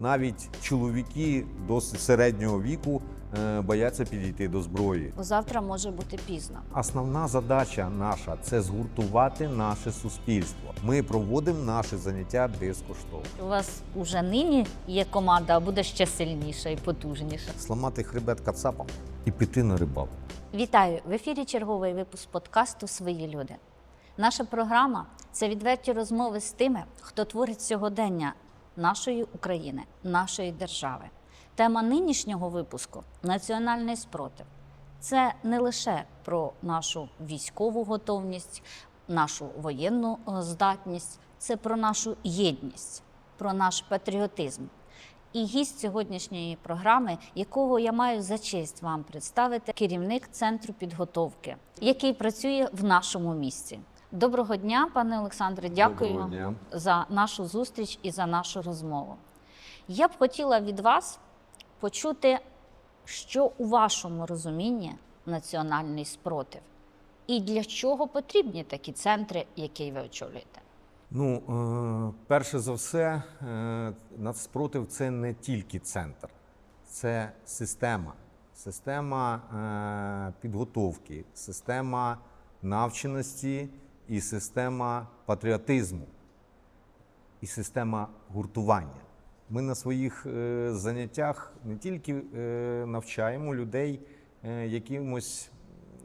навіть чоловіки досить середнього віку е, бояться підійти до зброї. Завтра може бути пізно. Основна задача наша це згуртувати наше суспільство. Ми проводимо наші заняття безкоштовно. У вас уже нині є команда, а буде ще сильніша і потужніша. Сламати хребет кацапам і піти на рибалку. Вітаю в ефірі. Черговий випуск подкасту Свої люди. Наша програма це відверті розмови з тими, хто творить сьогодення нашої України, нашої держави. Тема нинішнього випуску національний спротив. Це не лише про нашу військову готовність, нашу воєнну е, здатність, це про нашу єдність, про наш патріотизм. І гість сьогоднішньої програми, якого я маю за честь вам представити, керівник центру підготовки, який працює в нашому місті. Доброго дня, пане Олександре. Дякую дня. за нашу зустріч і за нашу розмову. Я б хотіла від вас почути, що у вашому розумінні національний спротив, і для чого потрібні такі центри, які ви очолюєте. Ну, е, перше за все, е, нацспротив це не тільки центр, це система. Система е, підготовки, система навченості і система патріотизму, і система гуртування. Ми на своїх е, заняттях не тільки е, навчаємо людей е, якимось,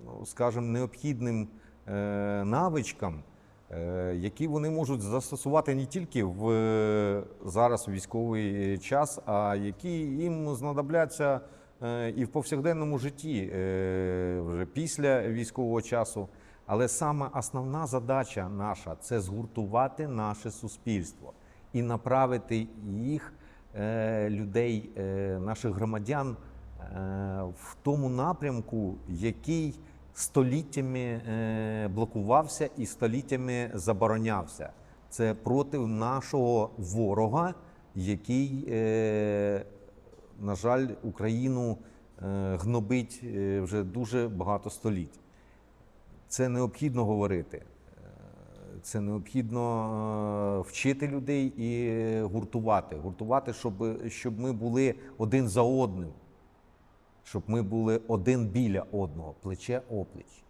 ну, скажімо, необхідним навичкам, які вони можуть застосувати не тільки в зараз у військовий час, а які їм знадобляться і в повсякденному житті вже після військового часу. Але саме основна задача наша це згуртувати наше суспільство і направити їх, е, людей, е, наших громадян, е, в тому напрямку, який століттями блокувався і століттями заборонявся. Це проти нашого ворога, який, на жаль, Україну гнобить вже дуже багато століть. Це необхідно говорити. Е, Це необхідно е, вчити людей і гуртувати. Гуртувати, щоб, щоб ми були один за одним, щоб ми були один біля одного, плече опліч.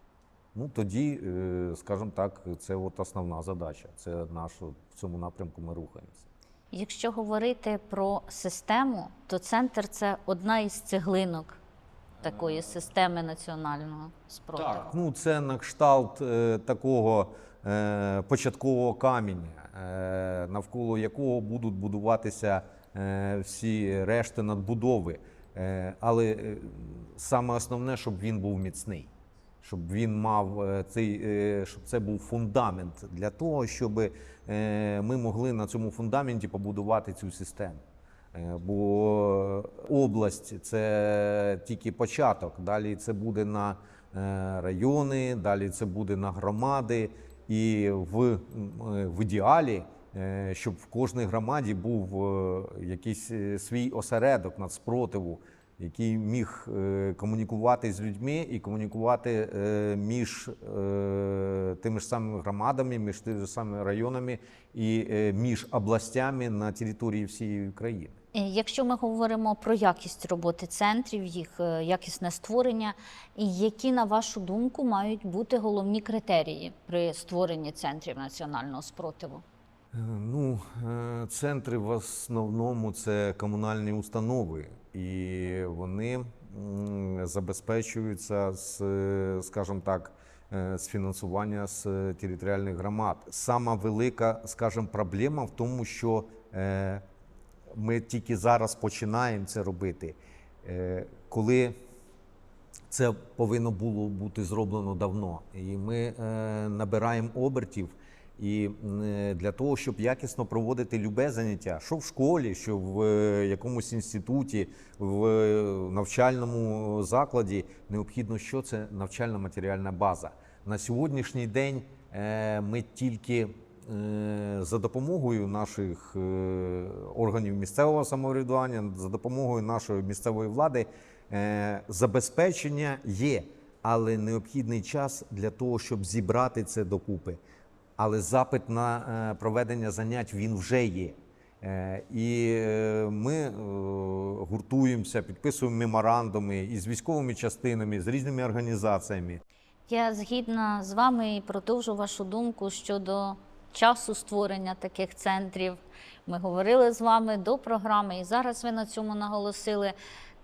Ну тоді, е, скажімо так, це от основна задача. Це наш в цьому напрямку ми рухаємося. Якщо говорити про систему, то центр це одна із цеглинок такої системи національного спротиву. Так, ну це на кшталт е, такого е, початкового каменя, е, навколо якого будуть будуватися е, всі решти надбудови. Е, але е, саме основне, щоб він був міцний, щоб він мав е, цей, е, щоб це був фундамент для того, щоб е, ми могли на цьому фундаменті побудувати цю систему. Е, Бо область це тільки початок. Далі це буде на е, райони, далі це буде на громади. І в, е, в ідеалі, щоб в кожній громаді був якийсь свій осередок нацпротиву, який міг комунікувати з людьми і комунікувати між тими ж самими громадами, між тими ж самими районами і між областями на території всієї країни. Е, Якщо ми говоримо про якість роботи центрів, їх е, якісне створення, які, на вашу думку, мають бути головні критерії при створенні центрів національного спротиву? Е, Ну, центри в основному це комунальні установи, і вони забезпечуються з, скажімо так, з фінансування з територіальних громад. Сама велика, скажімо, проблема в тому, що ми тільки зараз починаємо це робити. Е, Коли це повинно було бути зроблено давно. І ми е, набираємо обертів. І е, для того, щоб якісно проводити любе заняття, що в школі, що в якомусь інституті, в навчальному закладі, необхідно, що це навчальна матеріальна база. На сьогоднішній день ми тільки за допомогою наших е, органів місцевого самоврядування, за допомогою нашої місцевої влади, е, забезпечення є, але необхідний час для того, щоб зібрати це докупи. Але запит на е, проведення занять він вже є. Е, І е, ми е, гуртуємося, підписуємо меморандуми із військовими частинами, з різними організаціями. Я згідна з вами і продовжу вашу думку щодо часу створення таких центрів. Ми говорили з вами до програми, і зараз ви на цьому наголосили.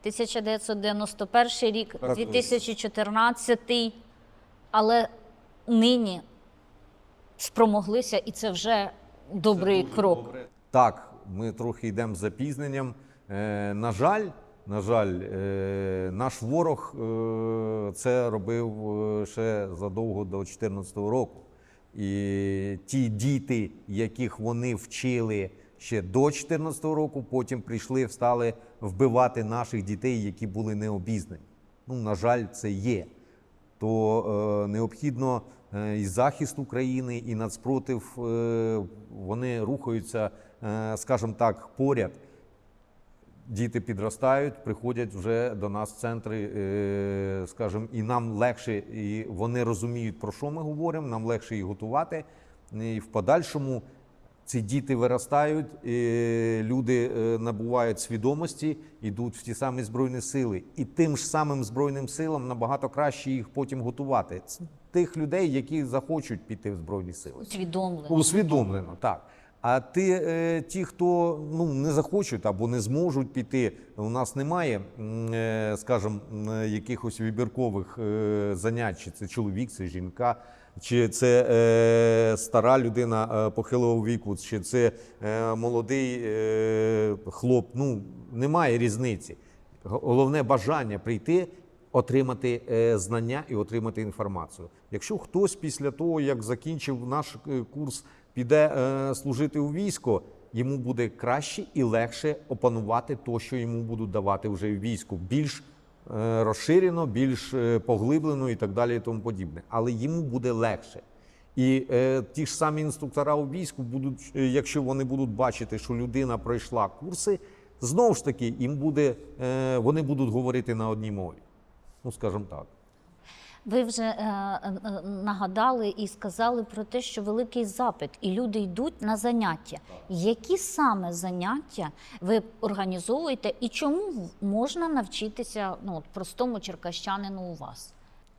1991 рік, Так. 2014, але нині спромоглися, і це вже добрий крок. Так, ми трохи йдемо з запізненням. Е, на жаль, на жаль, е, наш ворог е, це робив е, ще задовго до 2014 року. І ті діти, яких вони вчили ще до 2014 року, потім прийшли, стали вбивати наших дітей, які були необізнані. Ну, на жаль, це є то е, необхідно е, і захист України, і нацпротив е, вони рухаються, е, скажімо так, поряд. Діти підростають, приходять вже до нас в центри, е, скажімо, і нам легше, і вони розуміють, про що ми говоримо, нам легше їх готувати. І в подальшому ці діти виростають, і люди е, набувають свідомості, йдуть в ті самі збройні сили. І тим ж самим збройним силам набагато краще їх потім готувати. Тих людей, які захочуть піти в збройні сили. Усвідомлено. Усвідомлено, так. А ти, е, ті, хто ну, не захочуть або не зможуть піти, у нас немає, е, скажімо, якихось вибіркових е, занять, чи це чоловік, це жінка, чи це е, стара людина е, похилого віку, чи це е, молодий е, хлоп. Ну, немає різниці. Головне бажання прийти отримати е, знання і отримати інформацію. Якщо хтось після того, як закінчив наш е, курс, піде е, служити у військо, йому буде краще і легше опанувати то, що йому будуть давати вже в війську. Більш е, розширено, більш е, поглиблено і так далі, і тому подібне. Але йому буде легше. І е, ті ж самі інструктора у війську будуть, е, якщо вони будуть бачити, що людина пройшла курси, знову ж таки, їм буде, е, вони будуть говорити на одній мові. Ну, скажімо так. Ви вже е, е, нагадали і сказали про те, що великий запит, і люди йдуть на заняття. Які саме заняття ви організовуєте, і чому можна навчитися ну, от простому черкащанину у вас?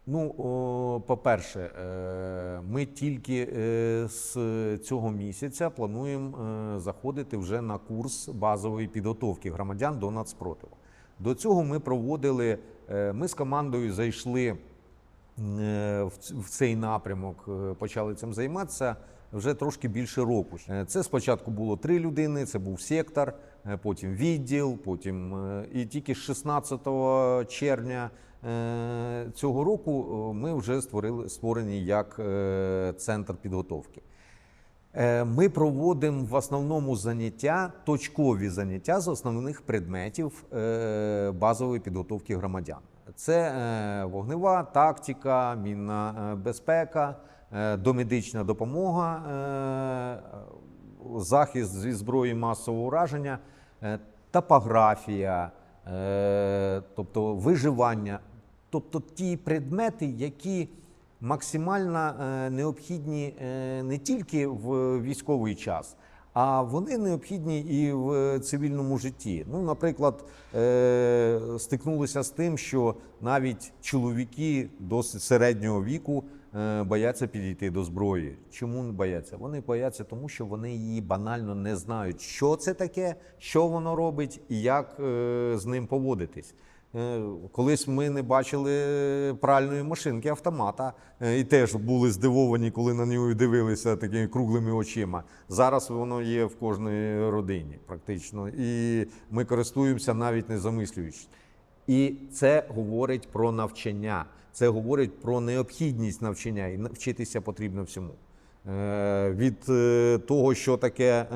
Ну, по-перше, е, ми тільки е, з цього місяця плануємо е, заходити вже на курс базової підготовки громадян до нацпротиву. До цього ми проводили, ми з командою зайшли в цей напрямок, е, почали цим займатися вже трошки більше року. Е, Це спочатку було три людини, це був сектор, е, потім відділ, потім е, і тільки 16 червня е, цього року е, ми вже створили створені як е, центр підготовки. Е, Ми проводимо в основному заняття, точкові заняття з основних предметів е, базової підготовки громадян. Це е, вогнева тактика, мінна е, безпека, е, домедична допомога, захист зі зброї масового ураження, топографія, тобто виживання, тобто ті предмети, які максимально необхідні не тільки в військовий час, а вони необхідні і в цивільному житті. Ну, наприклад, е, стикнулися з тим, що навіть чоловіки досить середнього віку е, бояться підійти до зброї. Чому не бояться? Вони бояться, тому що вони її банально не знають, що це таке, що воно робить і як е, з ним поводитись. Е, Колись ми не бачили пральної машинки автомата е, і теж були здивовані, коли на нього дивилися такими круглими очима. Зараз воно є в кожній родині, практично, і ми користуємося навіть не замислюючись. І це говорить про навчання, це говорить про необхідність навчання, і навчитися потрібно всьому. Е, Від того, що таке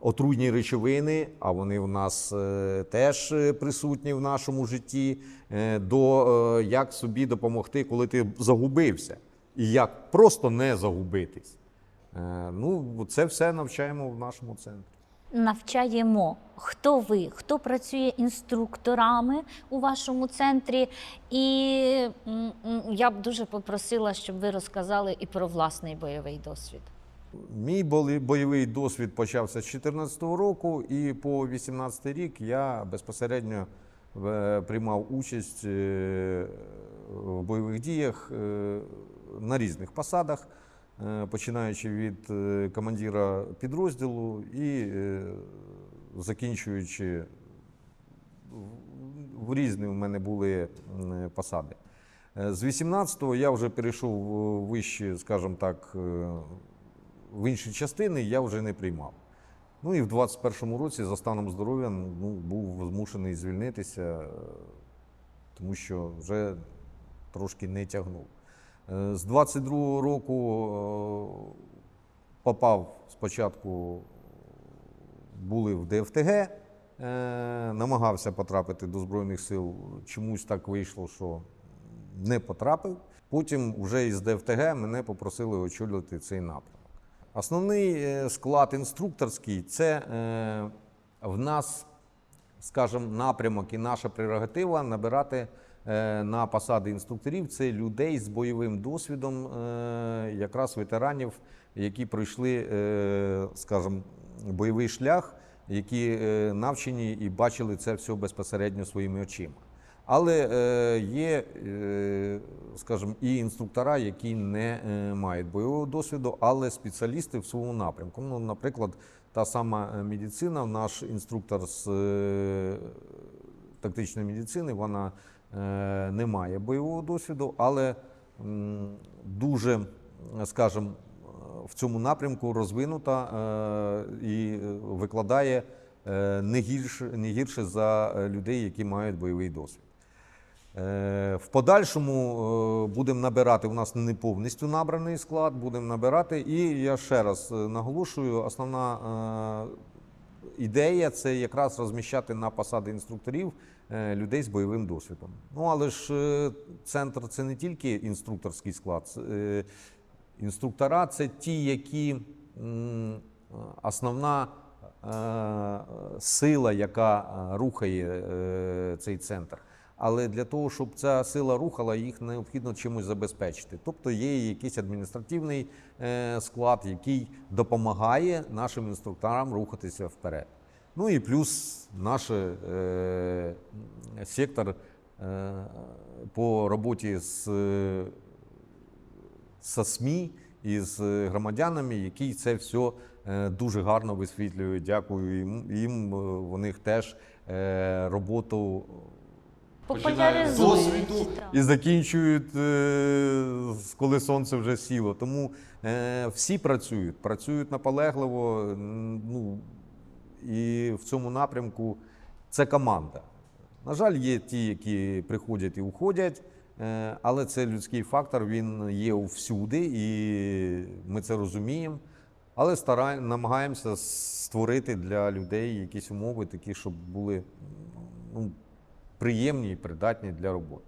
отруйні речовини, а вони в нас е, теж е, присутні в нашому житті, е, до як собі допомогти, коли ти загубився, і як просто не загубитись. Ну, це все навчаємо в нашому центрі. Навчаємо, хто ви, хто працює інструкторами у вашому центрі. І я б дуже попросила, щоб ви розказали і про власний бойовий досвід. Мій бойовий досвід почався з 2014 року, і по 2018 рік я безпосередньо е, приймав участь е, в бойових діях е, на різних посадах, починаючи від командира підрозділу і закінчуючи в- різні в мене були посади. З 18-го я вже перейшов в вищі, скажімо так, в інші частини я вже не приймав. Ну і в 21-му році за станом здоров'я ну, був змушений звільнитися, е, тому що вже трошки не тягнув. Е, З 22-го року е, попав спочатку, були в ДФТГ, намагався потрапити до Збройних сил. Чомусь так вийшло, що не потрапив. Потім вже із ДФТГ мене попросили очолювати цей напрямок. Основний е, склад інструкторський це е, в нас, скажімо, напрямок і наша прерогатива набирати е, на посади інструкторів це людей з бойовим досвідом, якраз ветеранів, які пройшли, скажімо, бойовий шлях, які навчені і бачили це все безпосередньо своїми очима. Але е, є, е, скажімо, і інструктора, які не е, мають бойового досвіду, але спеціалісти в своєму напрямку. Ну, наприклад, та сама медицина, наш інструктор з тактичної медицини, вона не має бойового досвіду, але дуже, скажімо, в цьому напрямку розвинута і викладає не гірше, не гірше за людей, які мають бойовий досвід. Е, В подальшому е, будемо набирати. У нас не повністю набраний склад, будемо набирати. І я ще раз е, наголошую: основна ідея це якраз розміщати на посади інструкторів людей з бойовим досвідом. Ну але ж центр це не тільки інструкторський склад. Інструктора це ті, які основна сила, яка рухає цей центр. Але для того, щоб ця сила рухала, їх необхідно чимось забезпечити. Тобто є якийсь адміністративний е, склад, який допомагає нашим інструкторам рухатися вперед. Ну і плюс наш е, сектор е, по роботі з со СМІ і з громадянами, які це все е, дуже гарно висвітлюють. Дякую їм. їм е, них теж е, роботу Популяризують. досвіду і закінчують, е, коли сонце вже сіло. Тому е, всі працюють, працюють наполегливо. Ну, і в цьому напрямку це команда. На жаль, є ті, які приходять і уходять, е, але це людський фактор, він є всюди, і ми це розуміємо. Але стараємо, намагаємося створити для людей якісь умови, такі, щоб були ну, приємні і придатні для роботи.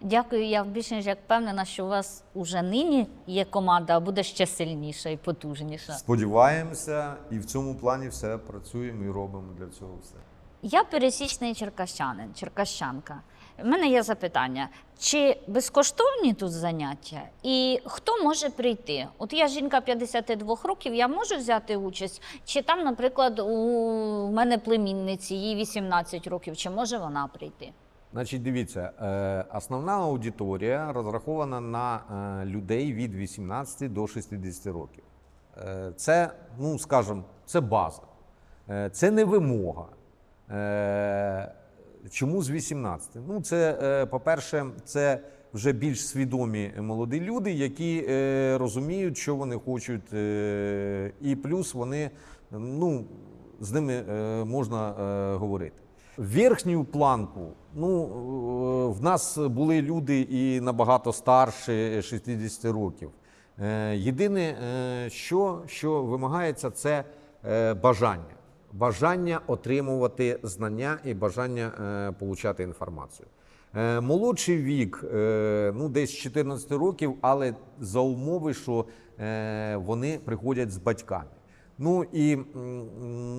Дякую. Я більше ніж як впевнена, що у вас уже нині є команда, а буде ще сильніша і потужніша. Сподіваємося, і в цьому плані все працюємо і робимо для цього все. Я пересічний черкащанин, черкащанка. У мене є запитання: чи безкоштовні тут заняття, і хто може прийти? От я жінка 52 років, я можу взяти участь? Чи там, наприклад, у мене племінниці, їй 18 років, чи може вона прийти? Значить, дивіться, е, основна аудиторія розрахована на е, людей від 18 до 60 років. Е, Це, ну скажімо, це база, це не вимога. Чому з 18? Ну, це, е, по-перше, це вже більш свідомі молоді люди, які е, розуміють, що вони хочуть, е, і плюс вони, ну, з ними можна говорити. Верхню планку, ну, в нас були люди і набагато старше 60 років. Єдине, що, що вимагається, це бажання. Бажання отримувати знання і бажання е, інформацію. Е, Молодший вік, е, ну десь 14 років, але за умови, що е, вони приходять з батьками. Ну і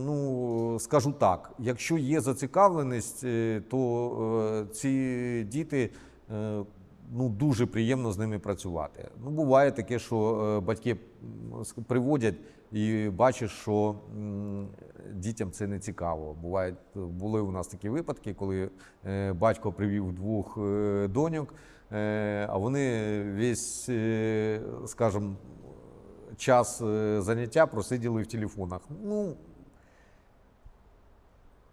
ну, скажу так: якщо є зацікавленість, то ці діти ну, дуже приємно з ними працювати. Ну, буває таке, що батьки приводять і бачиш, що дітям це не цікаво. Бувають, були у нас такі випадки, коли е, батько привів двох е, доньок, е, а вони весь, скажімо, час заняття просиділи в телефонах. Ну,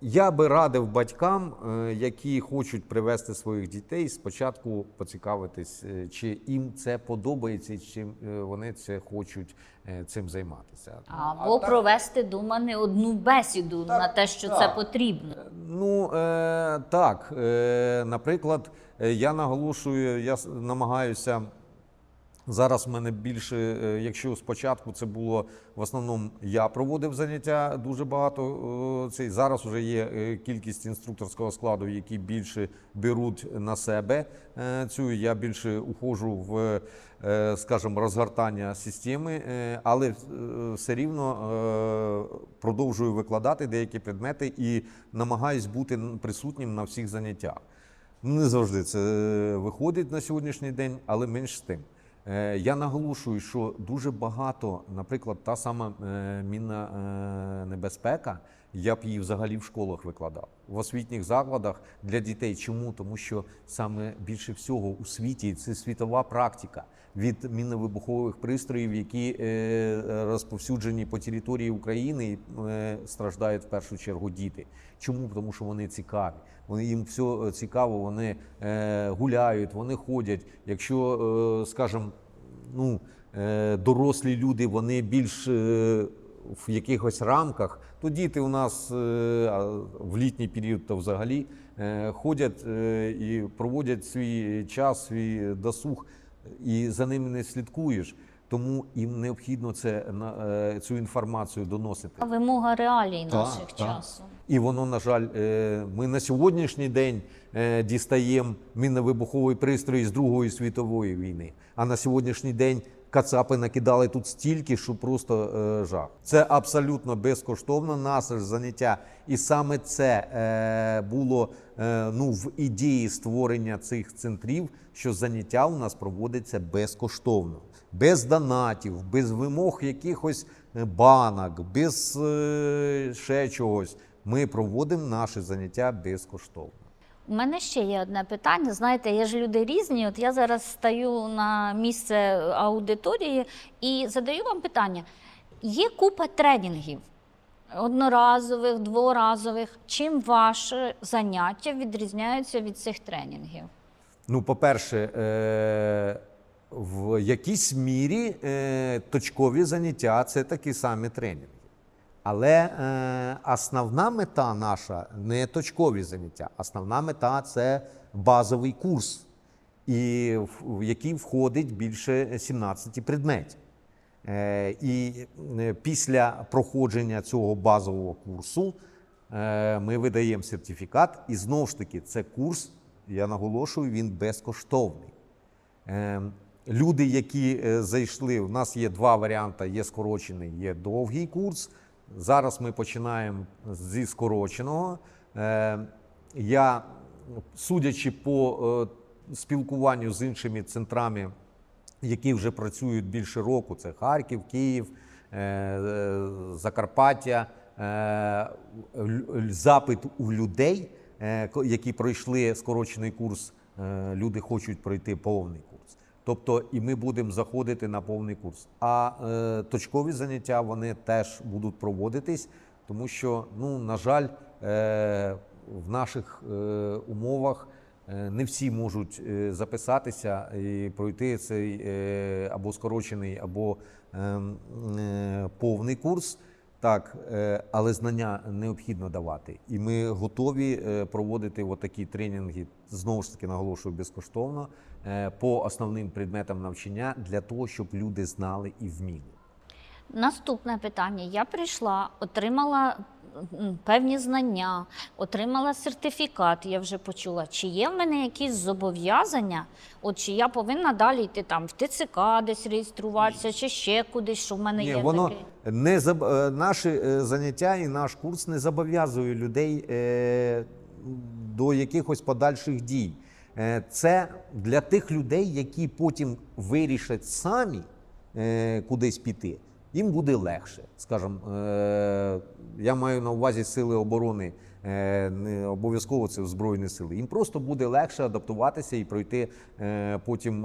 я би радив батькам, е, які хочуть привести своїх дітей, спочатку поцікавитись, е, чи їм це подобається, чи е, вони це хочуть цим займатися. Або А так- провести дома не одну бесіду Так, на те, що так. це потрібно. Ну е, так, е, наприклад, я наголошую, я намагаюся. Зараз в мене більше, е, якщо спочатку це було в основному я проводив заняття дуже багато. е, Цей зараз вже є е, кількість інструкторського складу, які більше беруть на себе цю. Я більше ухожу в, скажімо, розгортання системи, але все рівно продовжую викладати деякі предмети і намагаюсь бути присутнім на всіх заняттях. Не завжди це виходить на сьогоднішній день, але менш з тим. Е, Я наголошую, що дуже багато, наприклад, та сама е, мінна е, небезпека, я б її взагалі в школах викладав в освітніх закладах для дітей. Чому? Тому що саме більше всього у світі це світова практика від мінно-вибухових пристроїв, які е, розповсюджені по території України, і е, страждають в першу чергу діти. Чому? Тому що вони цікаві. Вони їм все цікаво, вони е, гуляють, вони ходять. Якщо, скажімо, ну, дорослі люди, вони більш в якихось рамках, то діти у нас в літній період то взагалі ходять і проводять свій час, свій досуг, і за ними не слідкуєш. Тому їм необхідно це на е, цю інформацію доносити. Вимога реалій Так, наших так. часу. І воно, на жаль, е, ми на сьогоднішній день е, дістаємо мінно-вибуховий пристрій з Другої світової війни. А на сьогоднішній день кацапи накидали тут стільки, що просто е, жах. Це абсолютно безкоштовно наше заняття. І саме це е, було е, ну, в ідеї створення цих центрів, що заняття у нас проводиться безкоштовно, без донатів, без вимог якихось е, банок, без е, ще чогось. Ми проводимо наші заняття безкоштовно. У мене ще є одне питання. Знаєте, є ж люди різні. От я зараз стаю на місце аудиторії і задаю вам питання: є купа тренінгів одноразових, дворазових. Чим ваше заняття відрізняються від цих тренінгів? Ну, по-перше, е, в якійсь мірі е, точкові заняття це такі самі тренінги. Але е, основна мета наша не точкові заняття. Основна мета це базовий курс, і в в який входить більше 17 предметів. Е, І е, після проходження цього базового курсу е, ми видаємо сертифікат, і знову ж таки, це курс, я наголошую, він безкоштовний. Е, Люди, які е, зайшли, у нас є два варіанти: є скорочений, є довгий курс. Зараз ми починаємо зі скороченого. Е, Я, судячи по е, спілкуванню з іншими центрами, які вже працюють більше року, це Харків, Київ, е, Закарпаття, запит у людей, які пройшли скорочений курс, люди хочуть пройти повний. Тобто, і ми будемо заходити на повний курс. А е, точкові заняття вони теж будуть проводитись, тому що, ну, на жаль, е, в наших е, умовах е, не всі можуть е, записатися і пройти цей е, або скорочений, або е, е, повний курс. Так, е, але знання необхідно давати. І ми готові е, проводити такі тренінги, знову ж таки наголошую, безкоштовно е, по основним предметам навчання для того, щоб люди знали і вміли. Наступне питання. Я прийшла, отримала певні знання, отримала сертифікат, я вже почула. Чи є в мене якісь зобов'язання? От чи я повинна далі йти там в ТЦК десь реєструватися, чи ще кудись, що в мене Ні, є воно таке? не заб... е, наші е, заняття і наш курс не зобов'язує людей е, до якихось подальших дій. Е, Це для тих людей, які потім вирішать самі е, кудись піти, їм буде легше. Скажімо, е, я маю на увазі сили оборони, е, не обов'язково це Збройні сили. Їм просто буде легше адаптуватися і пройти е, потім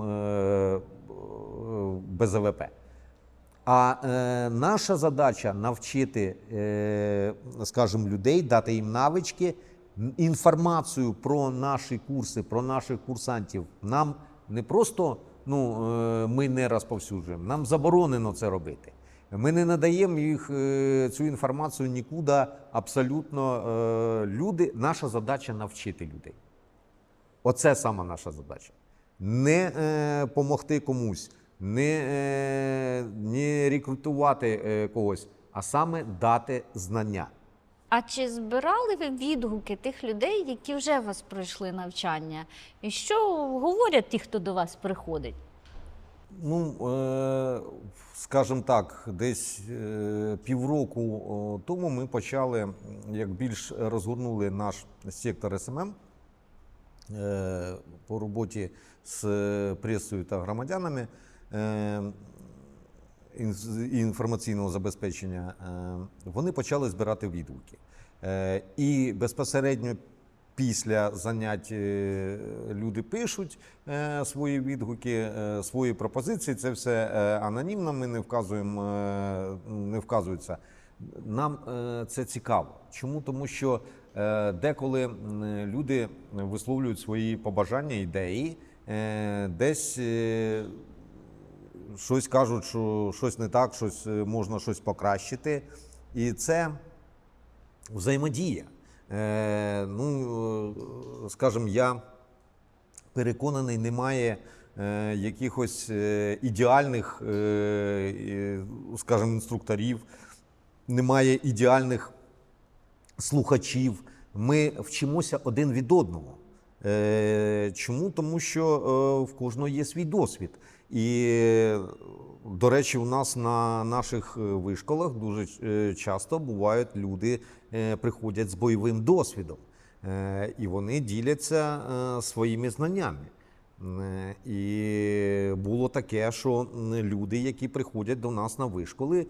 без АВП. А е, наша задача навчити, е, скажімо, людей, дати їм навички, інформацію про наші курси, про наших курсантів. Нам не просто ну, е, ми не розповсюджуємо, нам заборонено це робити. Ми не надаємо їх е, цю інформацію нікуди абсолютно. Е, люди, наша задача навчити людей. Оце сама наша задача. Не е, помогти комусь, не, е, не рекрутувати когось, а саме дати знання. А чи збирали ви відгуки тих людей, які вже у вас пройшли навчання? І що говорять ті, хто до вас приходить? Ну, е, скажімо так, десь е, півроку тому ми почали, як більш розгорнули наш сектор СММ е, по роботі з пресою та громадянами інформаційного забезпечення. Вони почали збирати відгуки. І безпосередньо після занять е, люди пишуть е, свої відгуки, е, свої пропозиції. Це все анонімно. Ми не вказуємо, не вказується. Нам це цікаво. Чому? Тому що деколи люди висловлюють свої побажання, ідеї, десь щось кажуть, що щось не так, щось можна щось покращити. І це взаємодія. Е, ну, е, скажімо, я переконаний, немає е, якихось е, ідеальних, скажімо, інструкторів, немає ідеальних слухачів. Ми вчимося один від одного. Чому? Тому що в кожного є свій досвід. І, до речі, у нас на наших е, вишколах дуже е, часто бувають люди, е, приходять з бойовим досвідом. І вони діляться своїми знаннями. І було таке, що люди, які приходять до нас на вишколи,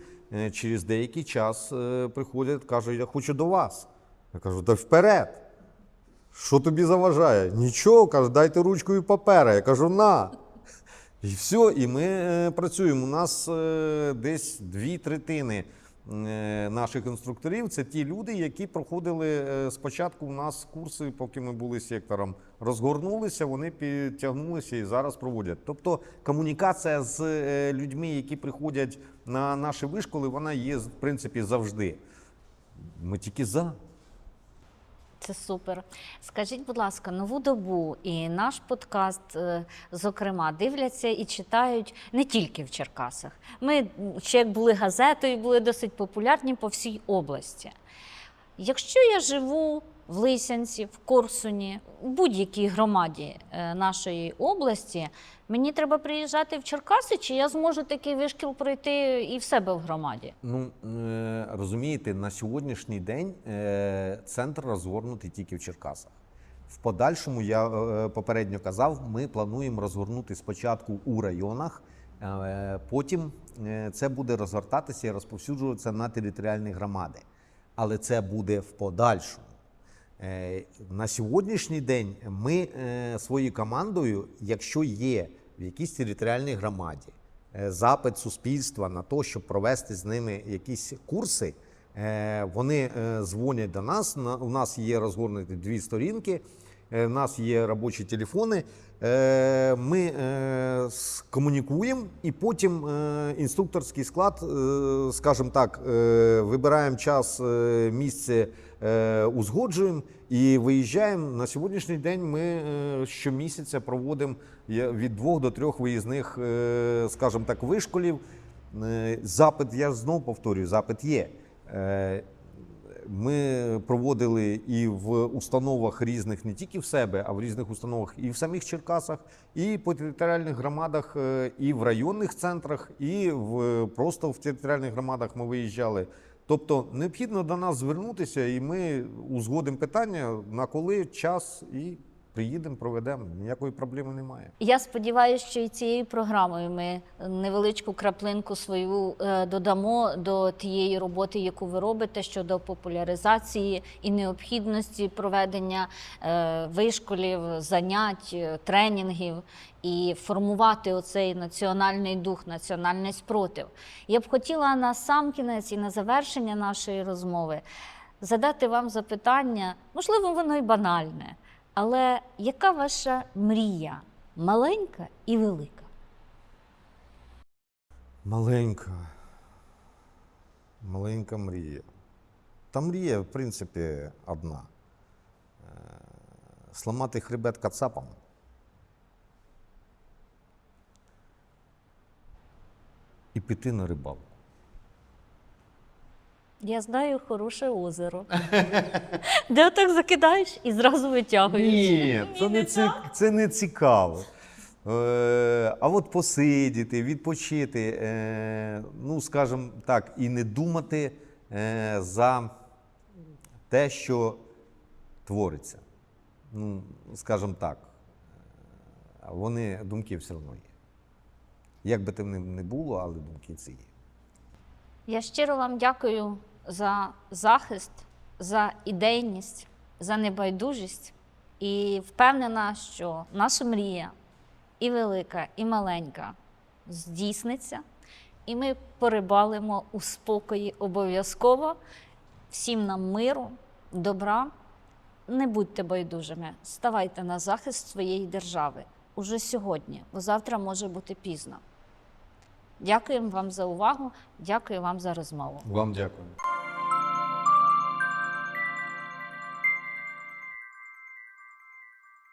через деякий час приходять, кажуть, я хочу до вас. Я кажу, та вперед. Що тобі заважає? Нічого, каже, дайте ручку і папера. Я кажу, на. І все, і ми е, працюємо. У нас е, десь дві третини е, наших інструкторів це ті люди, які проходили спочатку у нас курси, поки ми були сектором, розгорнулися, вони підтягнулися і зараз проводять. Тобто комунікація з людьми, які приходять на наші вишколи, вона є в принципі завжди. Ми тільки за. Це супер. Скажіть, будь ласка, нову добу і наш подкаст, е, зокрема, дивляться і читають не тільки в Черкасах. Ми ще як були газетою, були досить популярні по всій області. Якщо я живу в Лисянці, в Корсуні, в будь-якій громаді е, нашої області, мені треба приїжджати в Черкаси, чи я зможу такий вишкіл пройти і в себе в громаді? Ну е, розумієте, на сьогоднішній день е, центр розгорнутий тільки в Черкасах. В подальшому я попередньо казав, ми плануємо розгорнути спочатку у районах, потім це буде розгортатися і розповсюджуватися на територіальні громади. Але це буде в подальшому. Е, На сьогоднішній день ми е, своєю командою, якщо є в якійсь територіальній громаді е, запит суспільства на те, щоб провести з ними якісь курси, вони дзвонять до нас. У нас є розгорнуті дві сторінки. У нас є робочі телефони. Ми комунікуємо, і потім інструкторський склад, скажімо так, вибираємо час, місце, узгоджуємо і виїжджаємо. На сьогоднішній день ми е, щомісяця проводимо від двох до трьох виїзних, е, скажімо так, вишколів. Е, Запит, я знову повторюю, запит є. Е, ми проводили і в установах різних не тільки в себе, а в різних установах і в самих Черкасах, і по територіальних громадах, е, і в районних центрах, і в просто в територіальних громадах ми виїжджали. Тобто необхідно до нас звернутися, і ми узгодимо питання на коли час і приїдемо, проведемо, ніякої проблеми немає. Я сподіваюся, що і цією програмою ми невеличку краплинку свою е, додамо до тієї роботи, яку ви робите щодо популяризації і необхідності проведення е, вишколів, занять, е, тренінгів і формувати оцей національний дух, національний спротив. Я б хотіла на сам кінець і на завершення нашої розмови задати вам запитання, можливо, воно й банальне, але яка ваша мрія? Маленька і велика. Маленька. Маленька мрія. Та мрія, в принципі, одна. Е, Сламати хребет кацапам. І піти на рибалку. Я знаю хороше озеро, де отак закидаєш і зразу витягуєш. Ні, це не, не ці, це не цікаво. Е, а от посидіти, відпочити, е, ну, скажімо так, і не думати е, за те, що твориться. Ну, скажімо так, е, вони думки все одно є. Як би там не- було, але думки ці є. Я щиро вам дякую за захист, за ідейність, за небайдужість і впевнена, що наша мрія і велика, і маленька здійсниться, і ми порибалимо у спокої обов'язково. Всім нам миру, добра. Не будьте байдужими, ставайте на захист своєї держави уже сьогодні, бо завтра може бути пізно. Дякуємо вам за увагу, дякую вам за розмову. Вам дякую.